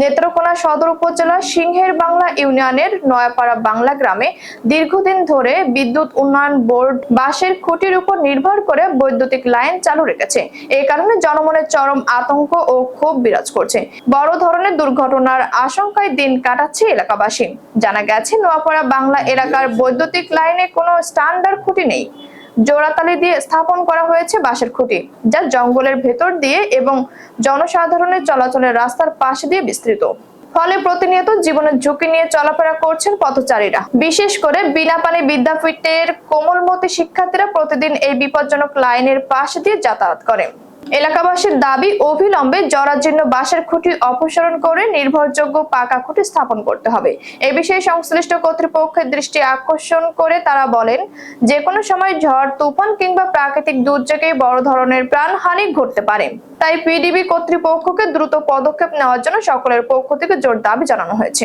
নেত্রকোনা সদর উপজেলার সিংহের বাংলা ইউনিয়নের নয়াপাড়া বাংলা গ্রামে দীর্ঘদিন ধরে বিদ্যুৎ উন্নয়ন বোর্ড বাঁশের খুঁটির উপর নির্ভর করে বৈদ্যুতিক লাইন চালু রেখেছে। এই কারণে জনমনের চরম আতঙ্ক ও ক্ষোভ বিরাজ করছে। বড় ধরনের দুর্ঘটনার আশঙ্কায় দিন কাটাচ্ছে এলাকাবাসী। জানা গেছে, নোয়াপাড়া বাংলা এলাকার বৈদ্যুতিক লাইনে কোনো স্ট্যান্ডার্ড খুঁটি নেই। জোড়াতালি দিয়ে স্থাপন করা হয়েছে বাঁশের খুঁটি, যা জঙ্গলের ভেতর দিয়ে এবং জনসাধারণের চলাচলের রাস্তার পাশ দিয়ে বিস্তৃত। ফলে প্রতিনিয়ত জীবনের ঝুঁকি নিয়ে চলাফেরা করছেন পথচারীরা। বিশেষ করে বিনা পানি বিদ্যাপীঠের কোমলমতি শিক্ষার্থীরা প্রতিদিন এই বিপজ্জনক লাইনের পাশ দিয়ে যাতায়াত করে এলাকাবাসীর দাবি, অবিলম্বে জরাজীর্ণ বাঁশের খুঁটি অপসারণ করে নির্ভরযোগ্য পাকা খুঁটি স্থাপন করতে হবে। এ বিষয়ে সংশ্লিষ্ট কর্তৃপক্ষের দৃষ্টি আকর্ষণ করে তারা বলেন যে কোনো সময় ঝড়, তুফান কিংবা প্রাকৃতিক দুর্যোগে বড় ধরনের প্রাণহানি ঘটতে পারে। তাই পিডিবি কর্তৃপক্ষকে দ্রুত পদক্ষেপ নেওয়ার জন্য সকলের পক্ষ থেকে জোর দাবি জানানো হয়েছে।